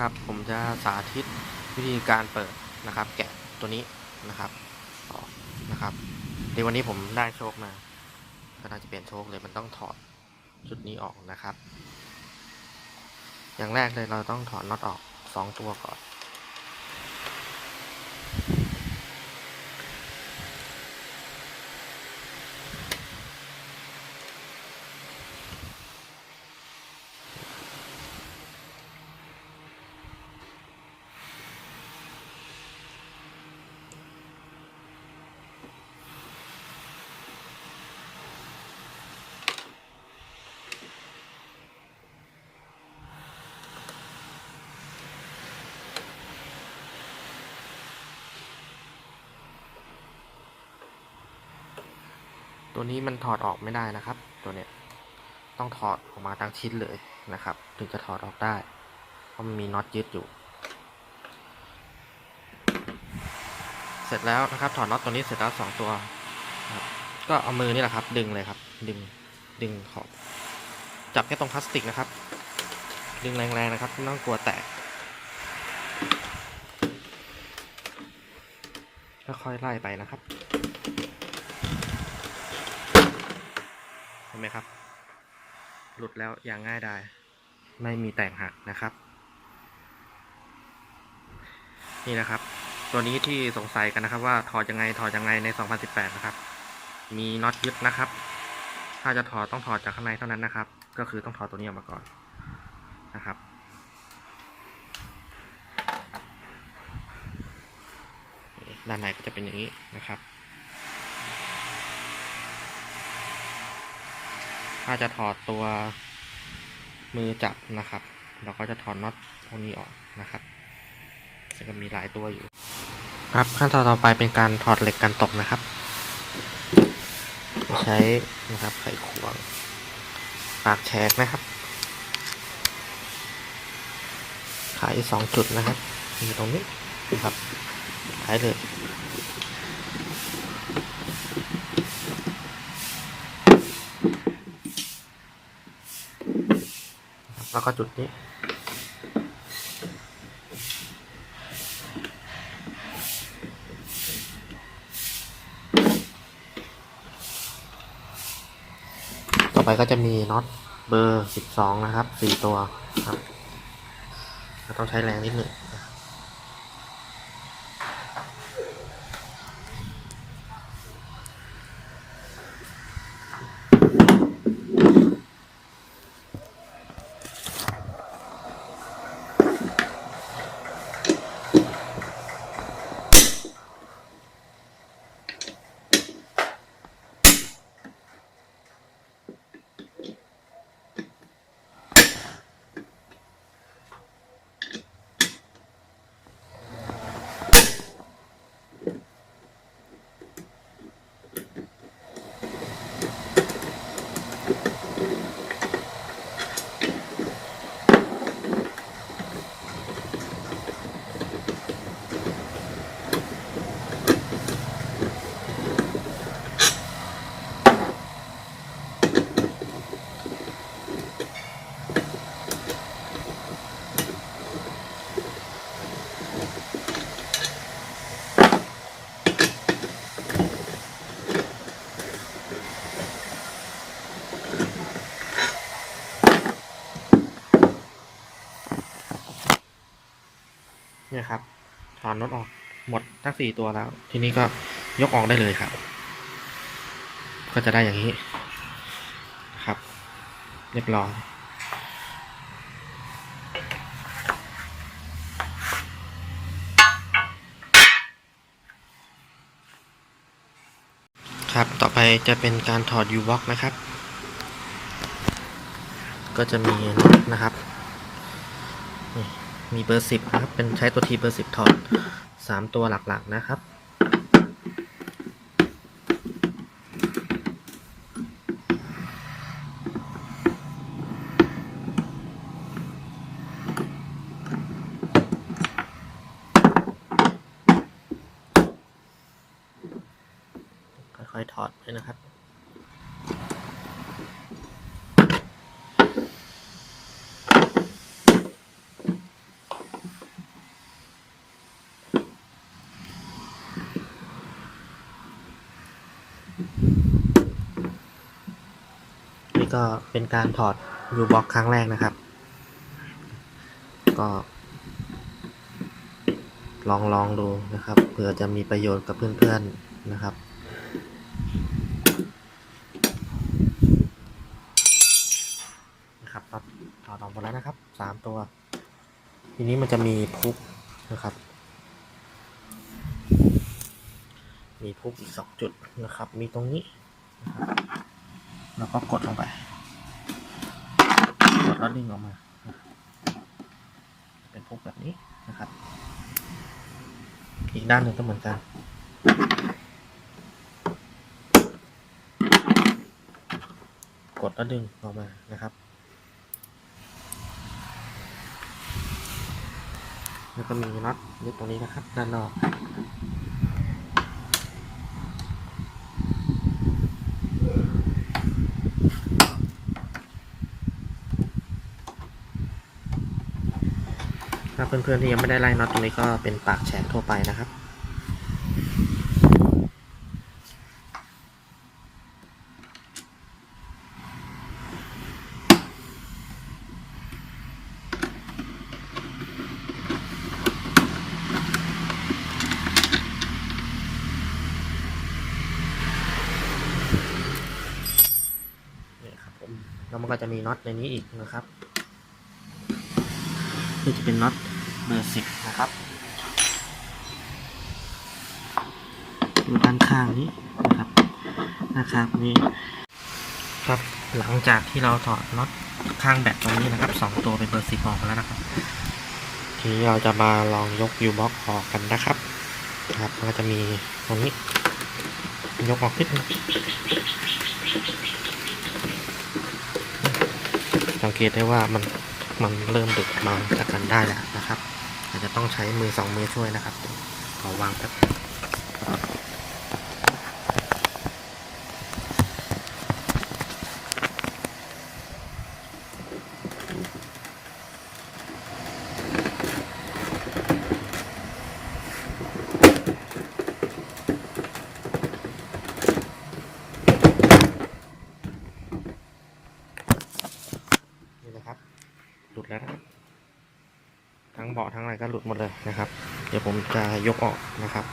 ครับ ผมจะสาธิตวิธีการเปิดนะครับ แกะตัวนี้นะครับออกนะครับในวันนี้ผมได้โชคมาก็น่าจะเปลี่ยนโชคเลยมันต้องถอดชุดนี้ออกนะครับ อย่างแรกเลยเราต้องถอดน็อตออกสองตัวก่อน ตัวนี้มันถอดออกไม่ได้นะครับ ตัวเนี้ยต้องถอดออกมาทั้งชิ้นเลยนะครับ ถึงจะถอดออกได้ เพราะมันมีน็อตยึดอยู่ เสร็จแล้วนะครับ ถอดน็อตตัวนี้เสร็จแล้วสองตัวก็เอามือนี่แหละครับ ดึงเลยครับ ดึงดึงขอบจับแค่ตรงพลาสติกนะครับ ดึงแรงๆนะครับไม่ต้องกลัวแตกค่อยๆไล่ไปนะครับ เห็น ไหมครับ หลุดแล้วอย่างง่ายดาย ไม่มีแตกหักนะครับ นี่นะครับ ตัวนี้ที่สงสัยกันนะครับ ว่าถอดยังไงถอดยังไงใน 2018 นะครับ มีน็อตยึดนะครับ ถ้าจะถอดต้องถอดจากข้างในเท่านั้นนะครับ ก็คือต้องถอดตัวนี้ออกมาก่อนนะครับด้านในก็จะเป็นอย่างนี้นะครับ ถ้าจะถอดตัวมือจับนะครับ เราก็จะถอดน็อตพวกนี้ออกนะครับซึ่งก็มีหลายตัวอยู่ ครับขั้นตอนต่อไปเป็นการถอดเหล็กกันตกนะครับ ใช้นะครับไขควงปากแฉกนะครับ ขายสองจุดนะครับอยู่ตรงนี้นะครับขายเลย แล้วก็จุดนี้ ต่อไปก็จะมีน็อตเบอร์สิบสองนะครับสี่ตัวครับ เราต้องใช้แรงนิดหนึ่ง เนี่ยครับ ถอนน็อตออกหมดทั้งสี่ตัวแล้ว ทีนี้ก็ยกออกได้เลยครับ ก็จะได้อย่างนี้ครับ เรียบร้อยครับ ต่อไปจะเป็นการถอด U box นะครับ ก็จะมีน็อตนะครับ มีเบอร์สิบนะครับ เป็นใช้ตัวทีเบอร์สิบถอดสามตัวหลักๆนะครับค่อยๆถอดไปนะครับ ก็เป็นการถอดยูบ็อกครั้งแรกนะครับ ก็ ลองลองดูนะครับเผื่อจะมีประโยชน์กับเพื่อนๆนะครับนะครับครับถอดออกหมดแล้วนะครับสามตัว ทีนี้มันจะมีพุกนะครับ มีพุกอีกสองจุดนะครับ มีตรงนี้นะครับ แล้วก็กดลงไป กดแล้วดึงออกมา เป็นพุกแบบนี้นะครับ อีกด้านหนึ่งก็เหมือนกันกดแล้วดึงออกมานะครับ แล้วก็มีน็อตยึดตรงนี้นะครับ ด้านนอก เพื่อนๆที่ยังไม่ได้ไล่น็อตตรงนี้ก็เป็นปากแฉกทั่วไปนะครับนี่ครับผมแล้วมันก็จะมีน็อตในนี้อีกนะครับนี่จะเป็นน็อต บอร์สิบนะครับอยู่ด้านข้างนี้นะครับด้านข้างนี้ครับหลังจากที่เราถอดน็อตข้างแบตตรงนี้นะครับสองตัวเป็นเบอร์สิบออกมาแล้วนะครับ ทีนี้เราจะมาลองยกยูบ็อกออกกันนะครับครับก็จะมีตรงนี้ยกออกนิดนึงสังเกตได้ว่ามันมันเริ่มดึกมาจากกันได้แล้วนะครับ ต้องใช้มือสองมือช่วยนะครับขอวางแป๊บนี่นะครับ หลุดแล้วนะครับ ทั้งเบาะทั้งอะไรก็หลุดหมดเลยนะครับ เดี๋ยวผมจะยกออกนะครับ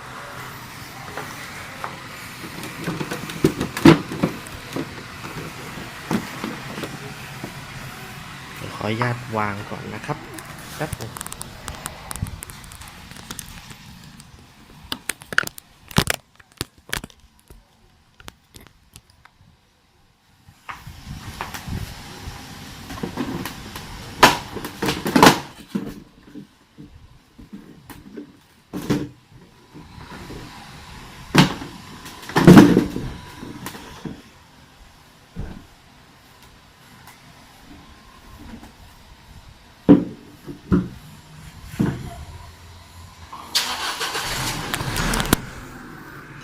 ขออนุญาตวางก่อนนะครับแป๊บนึง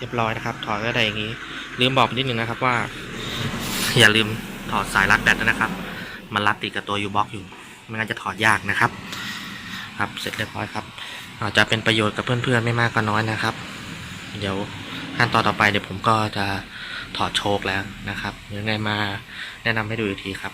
รียบร้อยนะครับถอดก็ได้อย่างนี้ ลืมบอกนิดนึงนะครับว่า อย่าลืมถอดสายรัดแบตนะครับ มันรัดติดกับตัวยูบ็อกอยู่ไม่งั้นจะถอดยากนะครับ ครับเสร็จเรียบร้อยครับอาจจะเป็นประโยชน์กับเพื่อนๆไม่มากก็น้อยนะครับ เดี๋ยวขั้นตอนต่อไปเดี๋ยวผมก็จะถอดโชคแล้วนะครับยังไงมาแนะนำให้ดูอีกทีครับ